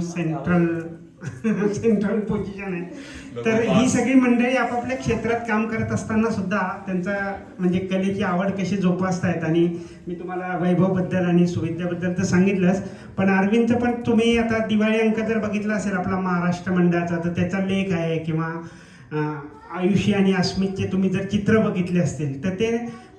Central central position आहे. तर ही सगळी मंडळी आपापल्या क्षेत्रात काम करत असताना सुद्धा त्यांचा म्हणजे कलेची आवड कशी जोपासतायत आणि मी तुम्हाला वैभवबद्दल आणि सुविद्याबद्दल तर सांगितलंच पण अरविंदचं पण तुम्ही आता दिवाळी अंक जर बघितला असेल आपला महाराष्ट्र मंडळाचा तर त्याचा लेख आहे किंवा आयुषी आयुष्य आणि अस्मितचे तुम्ही जर चित्र बघितले असतील तर ते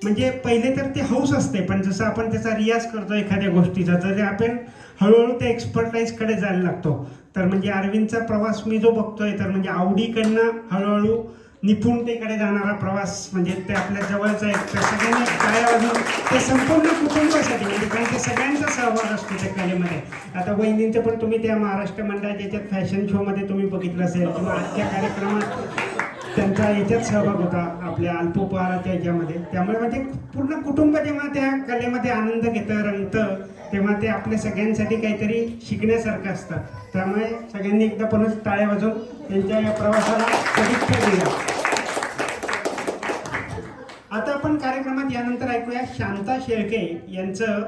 म्हणजे पहिले तर ते हौस असते पण जसं आपण त्याचा रियाज करतो एखाद्या गोष्टीचा तर आपण हळूहळू त्या एक्सपर्टाईजकडे जायला लागतो. तर म्हणजे अरविंदचा प्रवास मी जो बघतोय तर म्हणजे आवडीकडनं हळूहळू निपुणतेकडे जाणारा प्रवास म्हणजे ते आपल्या जवळचा एक तर सगळ्यांनी काय वाजून ते संपूर्ण कुटुंबासाठी म्हणजे कारण ते सगळ्यांचा सहभाग असतो त्या कलेमध्ये. आता वहिनींचं पण तुम्ही त्या महाराष्ट्र मंडळाच्या याच्यात फॅशन शोमध्ये तुम्ही बघितलं असेल किंवा आजच्या कार्यक्रमात त्यांचा याच्यात सहभाग होता आपल्या अल्पोपहाराच्या याच्यामध्ये. त्यामुळे म्हणजे पूर्ण कुटुंब जेव्हा त्या कलेमध्ये आनंद घेतं रंगतं तेव्हा ते आपल्या सगळ्यांसाठी काहीतरी शिकण्यासारखं असतं. त्यामुळे सगळ्यांनी एकदा परत टाळ्या वाजवून त्यांच्या या प्रवासाला सदिच्छा दिल्या. आता आपण कार्यक्रमात यानंतर ऐकूया शांता शेळके यांचं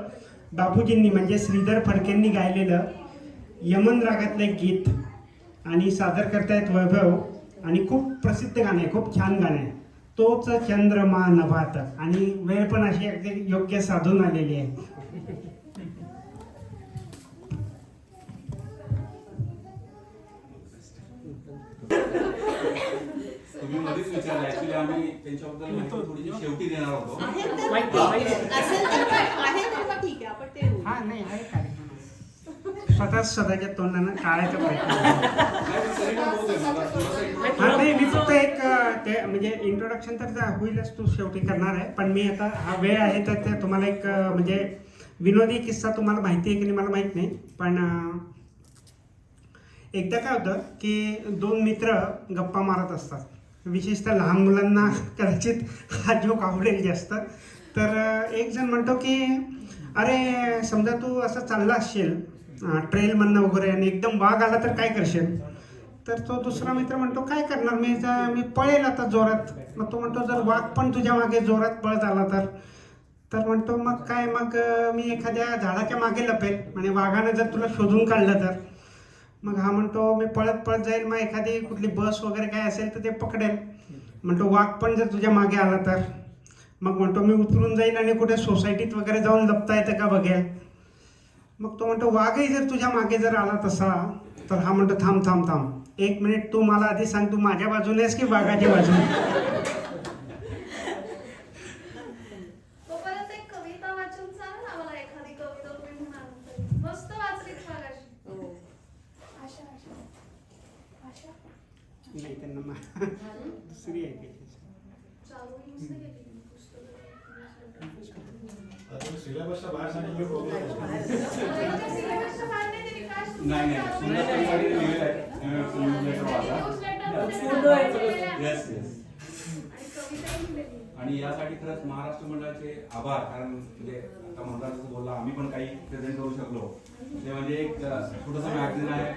बाबूजींनी म्हणजे श्रीधर फडकेंनी गायलेलं यमन रागातलं एक गीत. आणि सादर करतायत वैभव. आणि खूप प्रसिद्ध गाणं आहे खूप छान गाणं आहे. तोच चंद्रमा नभात. आणि वेळ पण अशी अगदी योग्य साधून आलेली आहे. तुम्ही मध्येच विचारलं. ऍक्च्युली आम्ही त्यांच्याबद्दल माहिती थोडीशी शेवटी देणार होतो. स्वतः स्वतःच्या तोंडानं टाळायचा प्रयत्न हा नाही मी फक्त एक ते म्हणजे इंट्रोडक्शन तर होईलच तू शेवटी करणार आहे पण मी आता हा वेळ आहे तर ते तुम्हाला एक म्हणजे विनोदी किस्सा तुम्हाला माहिती आहे की नाही मला माहीत नाही पण एकदा काय होतं की दोन मित्र गप्पा मारत असतात. विशेषतः लहान मुलांना कदाचित हा जोक आवडेल जास्त. तर एक जण म्हणतो की अरे समजा तू असं चालला असशील ट्रेलमधनं वगैरे आणि एकदम वाघ आला तर काय करशील? तर तो दुसरा मित्र म्हणतो काय करणार? मी जर मी पळेल आता जोरात. मग तो म्हणतो जर वाघ पण तुझ्या मागे जोरात पळत आला तर? तर म्हणतो मग काय? मग मी एखाद्या झाडाच्या मागे लपेल. म्हणजे वाघानं जर तुला शोधून काढलं तर? मग हा म्हणतो मी पळत पळत जाईल. मग एखादी कुठली बस वगैरे काय असेल तर ते पकडेल. म्हणतो वाघ पण जर तुझ्या मागे आला तर? मग म्हणतो मी उतरून जाईल आणि कुठे सोसायटीत वगैरे जाऊन लपता येतं का बघेल मग तो म्हणतो वाघही जर तुझ्या मागे जर आला तसा तर हा म्हणतो थांब थांब थांब. एक मिनिट तू मला आधी सांग तू माझ्या बाजूने आहेस की वाघाच्या बाजूने? तोपर्यंत एक कविता वाचून सिलेबसच्या बाहेर सांगितलं प्रॉब्लेम नाही नाही. येस येस आणि यासाठी खरंच महाराष्ट्र मंडळाचे आभार कारण म्हणजे आता म्हणतात बोलला आम्ही पण काही प्रेझेंट करू शकलो. ते म्हणजे एक छोटस मॅगझिन आहे.